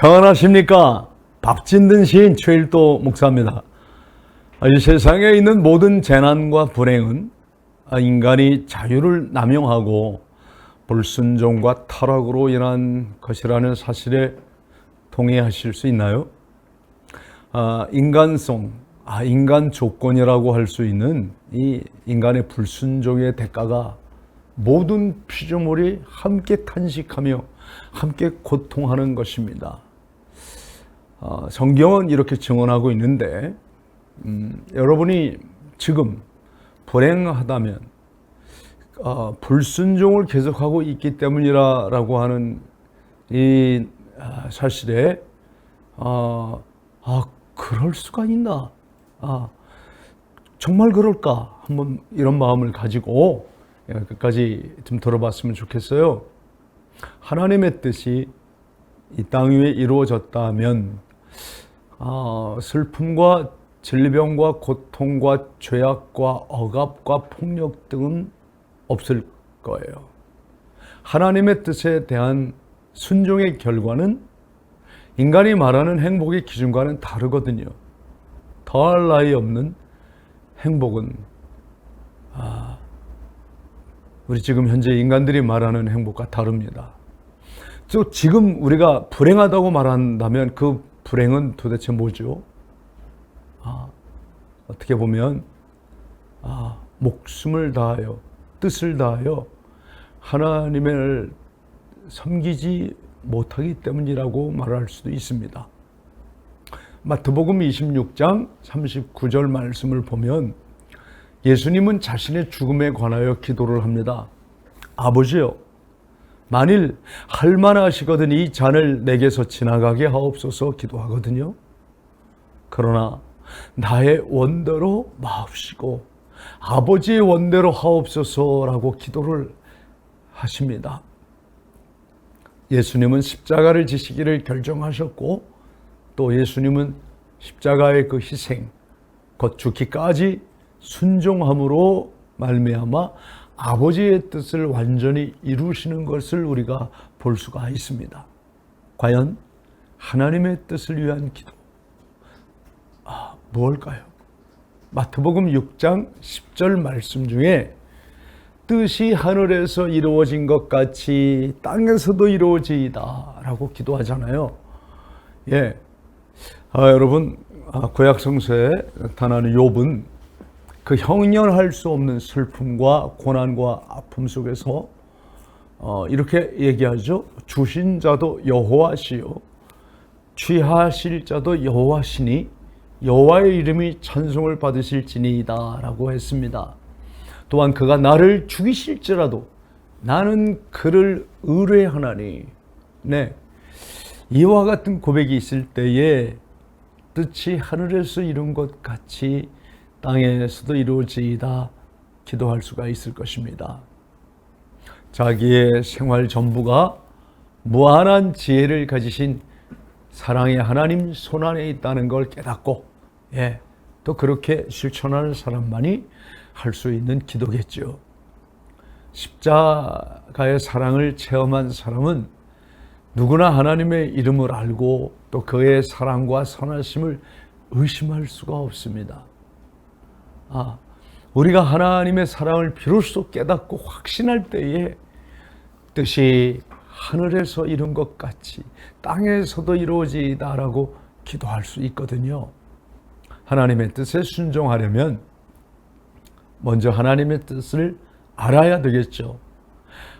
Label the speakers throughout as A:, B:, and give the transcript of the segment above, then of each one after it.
A: 평안하십니까? 밥 짓는 시인 최일도 목사입니다. 아, 이 세상에 있는 모든 재난과 불행은 아, 인간이 자유를 남용하고 불순종과 타락으로 인한 것이라는 사실에 동의하실 수 있나요? 아, 인간성, 아, 인간 조건이라고 할 수 있는 이 인간의 불순종의 대가가 모든 피조물이 함께 탄식하며 함께 고통하는 것입니다. 어, 성경은 이렇게 증언하고 있는데 음, 여러분이 지금 불행하다면 어, 불순종을 계속하고 있기 때문이라고 하는 이 아, 사실에 어, 아 그럴 수가 있나? 아 정말 그럴까? 한번 이런 마음을 가지고 예, 끝까지 좀 들어봤으면 좋겠어요. 하나님의 뜻이 이 땅 위에 이루어졌다면 아, 슬픔과 질병과 고통과 죄악과 억압과 폭력 등은 없을 거예요. 하나님의 뜻에 대한 순종의 결과는 인간이 말하는 행복의 기준과는 다르거든요. 더할 나위 없는 행복은 아, 우리 지금 현재 인간들이 말하는 행복과 다릅니다. 또 지금 우리가 불행하다고 말한다면 그 불행은 도대체 뭐죠? 아, 어떻게 보면 아, 목숨을 다하여 뜻을 다하여 하나님을 섬기지 못하기 때문이라고 말할 수도 있습니다. 마태복음 26장 39절 말씀을 보면 예수님은 자신의 죽음에 관하여 기도를 합니다. 아버지요, 만일 할만하시거든 이 잔을 내게서 지나가게 하옵소서 기도하거든요. 그러나 나의 원대로 마옵시고 아버지의 원대로 하옵소서라고 기도를 하십니다. 예수님은 십자가를 지시기를 결정하셨고 또 예수님은 십자가의 그 희생 곧 죽기까지 순종함으로 말미암아 아버지의 뜻을 완전히 이루시는 것을 우리가 볼 수가 있습니다. 과연 하나님의 뜻을 위한 기도 아, 무엇일까요? 마태복음 6장 10절 말씀 중에 뜻이 하늘에서 이루어진 것 같이 땅에서도 이루어지이다라고 기도하잖아요. 예, 아, 여러분 아, 구약 성서에 나타나는 욥은 그 형연할 수 없는 슬픔과 고난과 아픔 속에서 어, 이렇게 얘기하죠. 주신 자도 여호와시요 취하실 자도 여호와시니 여호와의 이름이 찬송을 받으실지니이다라고 했습니다. 또한 그가 나를 죽이실지라도 나는 그를 의뢰하나니 네 이와 같은 고백이 있을 때에 뜻이 하늘에서 이룬 것 같이 땅에서도 이루어지이다 기도할 수가 있을 것입니다. 자기의 생활 전부가 무한한 지혜를 가지신 사랑의 하나님 손 안에 있다는 걸 깨닫고 예, 또 그렇게 실천하는 사람만이 할 수 있는 기도겠죠. 십자가의 사랑을 체험한 사람은 누구나 하나님의 이름을 알고 또 그의 사랑과 선하심을 의심할 수가 없습니다. 아, 우리가 하나님의 사랑을 비로소 깨닫고 확신할 때에 뜻이 하늘에서 이룬 것 같이 땅에서도 이루어지다라고 기도할 수 있거든요. 하나님의 뜻에 순종하려면 먼저 하나님의 뜻을 알아야 되겠죠.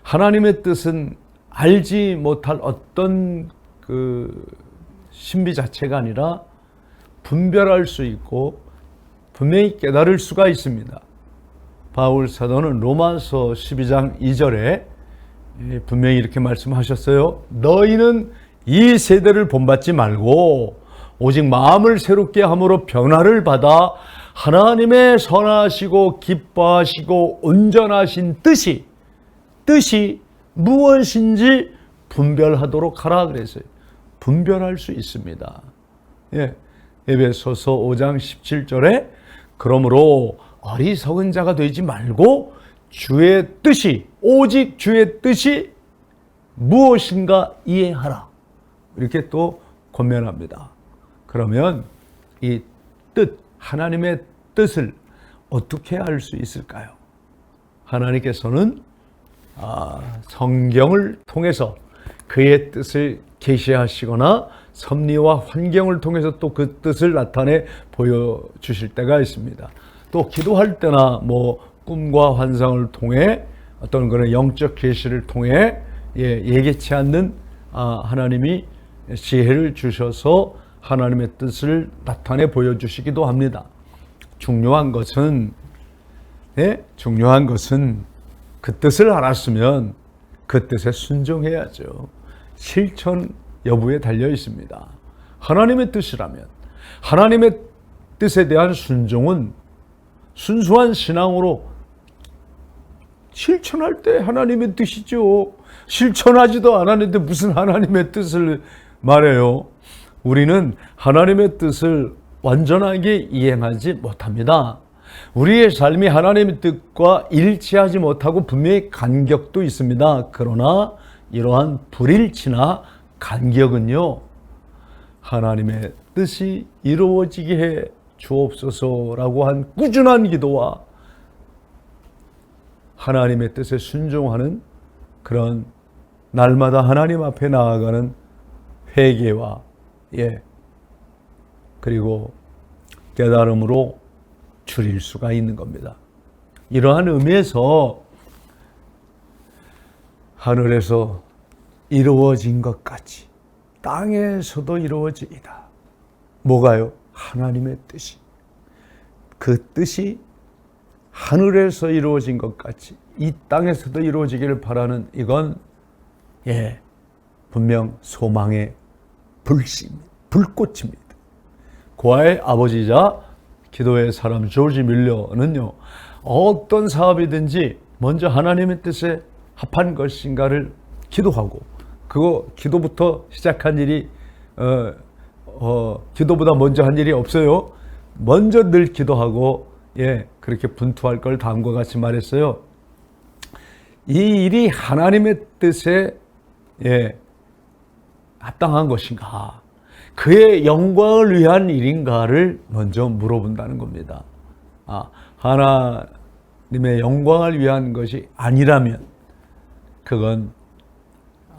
A: 하나님의 뜻은 알지 못할 어떤 그 신비 자체가 아니라 분별할 수 있고 분명히 깨달을 수가 있습니다. 바울 사도는 로마서 12장 2절에 분명히 이렇게 말씀하셨어요. 너희는 이 세대를 본받지 말고 오직 마음을 새롭게 함으로 변화를 받아 하나님의 선하시고 기뻐하시고 온전하신 뜻이 뜻이 무엇인지 분별하도록 하라 그랬어요. 분별할 수 있습니다. 예. 에베소서 5장 17절에 그러므로 어리석은 자가 되지 말고 주의 뜻이 오직 주의 뜻이 무엇인가 이해하라. 이렇게 또 권면합니다. 그러면 이 뜻, 하나님의 뜻을 어떻게 알 수 있을까요? 하나님께서는 아, 성경을 통해서 그의 뜻을 계시하시거나 섭리와 환경을 통해서 또 그 뜻을 나타내 보여주실 때가 있습니다. 또 기도할 때나 뭐 꿈과 환상을 통해 어떤 그런 영적 계시를 통해 예, 예기치 않는 아, 하나님이 지혜를 주셔서 하나님의 뜻을 나타내 보여주시기도 합니다. 중요한 것은 예? 중요한 것은 그 뜻을 알았으면 그 뜻에 순종해야죠. 실천 여부에 달려 있습니다. 하나님의 뜻이라면 하나님의 뜻에 대한 순종은 순수한 신앙으로 실천할 때 하나님의 뜻이죠. 실천하지도 않았는데 무슨 하나님의 뜻을 말해요. 우리는 하나님의 뜻을 완전하게 이행하지 못합니다. 우리의 삶이 하나님의 뜻과 일치하지 못하고 분명히 간격도 있습니다. 그러나 이러한 불일치나 간격은요, 하나님의 뜻이 이루어지게 해 주옵소서라고 한 꾸준한 기도와 하나님의 뜻에 순종하는 그런 날마다 하나님 앞에 나아가는 회개와 예 그리고 깨달음으로 줄일 수가 있는 겁니다. 이러한 의미에서 하늘에서 이루어진 것 같이 땅에서도 이루어지이다. 뭐가요? 하나님의 뜻이. 그 뜻이 하늘에서 이루어진 것 같이 이 땅에서도 이루어지기를 바라는 이건 예 분명 소망의 불씨 불꽃입니다. 고아의 아버지자 기도의 사람 조지 밀러는요 어떤 사업이든지 먼저 하나님의 뜻에 합한 것인가를 기도하고 그거 기도부터 시작한 일이 어, 어, 기도보다 먼저 한 일이 없어요. 먼저 늘 기도하고 예 그렇게 분투할 걸 다음과 같이 말했어요. 이 일이 하나님의 뜻에 예 합당한 것인가? 그의 영광을 위한 일인가를 먼저 물어본다는 겁니다. 아, 하나님의 영광을 위한 것이 아니라면 그건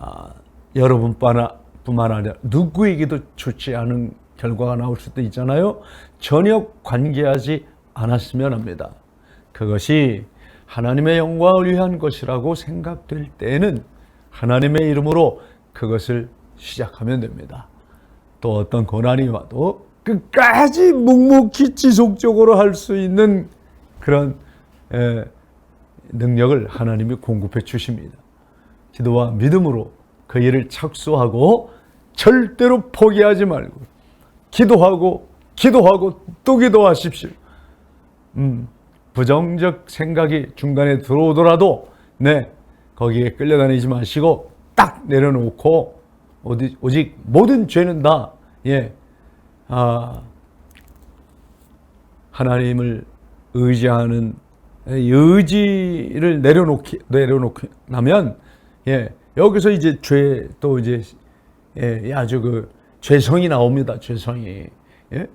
A: 아, 여러분뿐만 아니라 누구에게도 좋지 않은 결과가 나올 수도 있잖아요. 전혀 관계하지 않았으면 합니다. 그것이 하나님의 영광을 위한 것이라고 생각될 때에는 하나님의 이름으로 그것을 시작하면 됩니다. 또 어떤 고난이 와도 끝까지 묵묵히 지속적으로 할 수 있는 그런 능력을 하나님이 공급해 주십니다. 기도와 믿음으로 그 일을 착수하고 절대로 포기하지 말고 기도하고 기도하고 또 기도하십시오. 음, 부정적 생각이 중간에 들어오더라도 네 거기에 끌려다니지 마시고 딱 내려놓고 어디, 오직 모든 죄는 다 예, 아, 하나님을 의지하는 의지를 내려놓기 내려놓고 나면 예, 여기서 이제 죄 또 이제 예, 아주 그 죄성이 나옵니다. 죄성이 예?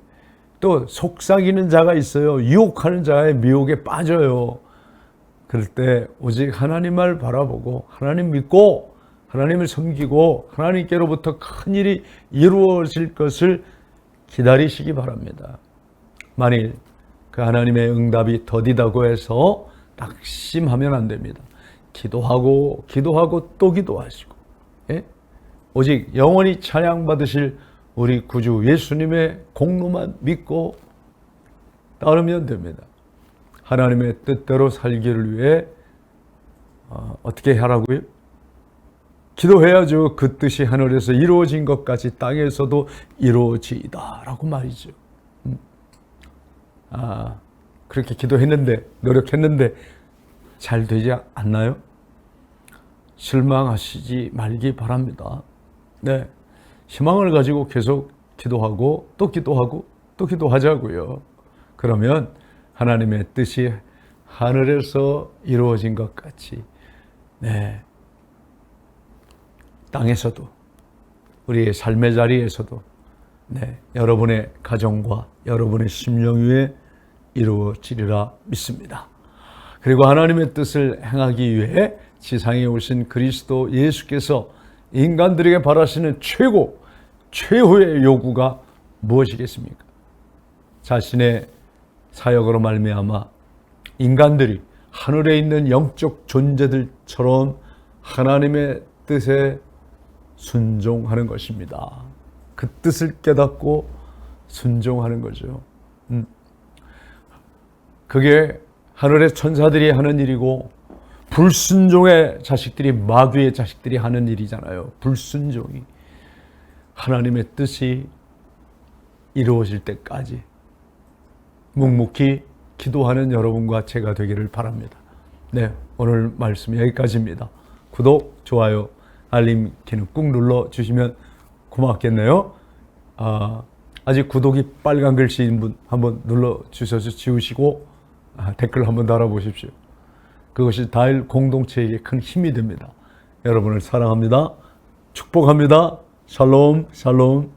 A: 또 속삭이는 자가 있어요. 유혹하는 자의 미혹에 빠져요. 그럴 때 오직 하나님을 바라보고 하나님 믿고 하나님을 섬기고 하나님께로부터 큰 일이 이루어질 것을 기다리시기 바랍니다. 만일 그 하나님의 응답이 더디다고 해서 낙심하면 안 됩니다. 기도하고 기도하고 또 기도하시고 예? 오직 영원히 찬양 받으실 우리 구주 예수님의 공로만 믿고 따르면 됩니다. 하나님의 뜻대로 살기를 위해 어, 떻게 하라고요? 기도해야죠. 그 뜻이 하늘에서 이루어진 것 같이 땅에서도 이루어지이다라고 말이죠. 음. 아 그렇게 기도했는데 노력했는데 잘 되지 않나요? 실망하시지 말기 바랍니다. 네. 희망을 가지고 계속 기도하고 또 기도하고 또 기도하자고요. 그러면 하나님의 뜻이 하늘에서 이루어진 것 같이 네. 땅에서도 우리의 삶의 자리에서도 네, 여러분의 가정과 여러분의 심령 위에 이루어지리라 믿습니다. 그리고 하나님의 뜻을 행하기 위해 지상에 오신 그리스도 예수께서 인간들에게 바라시는 최고, 최후의 요구가 무엇이겠습니까? 자신의 사역으로 말미암아 인간들이 하늘에 있는 영적 존재들처럼 하나님의 뜻에 순종하는 것입니다. 그 뜻을 깨닫고 순종하는 거죠. 음. 그게 하늘의 천사들이 하는 일이고 불순종의 자식들이 마귀의 자식들이 하는 일이잖아요. 불순종이 하나님의 뜻이 이루어질 때까지 묵묵히 기도하는 여러분과 제가 되기를 바랍니다. 네, 오늘 말씀 여기까지입니다. 구독, 좋아요, 알림 키는 꾹 눌러 주시면 고맙겠네요. 아, 아직 구독이 빨간 글씨인 분 한번 눌러 주셔서 지우시고 아, 댓글 한번 달아보십시오. 그것이 다일 공동체에게 큰 힘이 됩니다. 여러분을 사랑합니다. 축복합니다. 샬롬, 샬롬.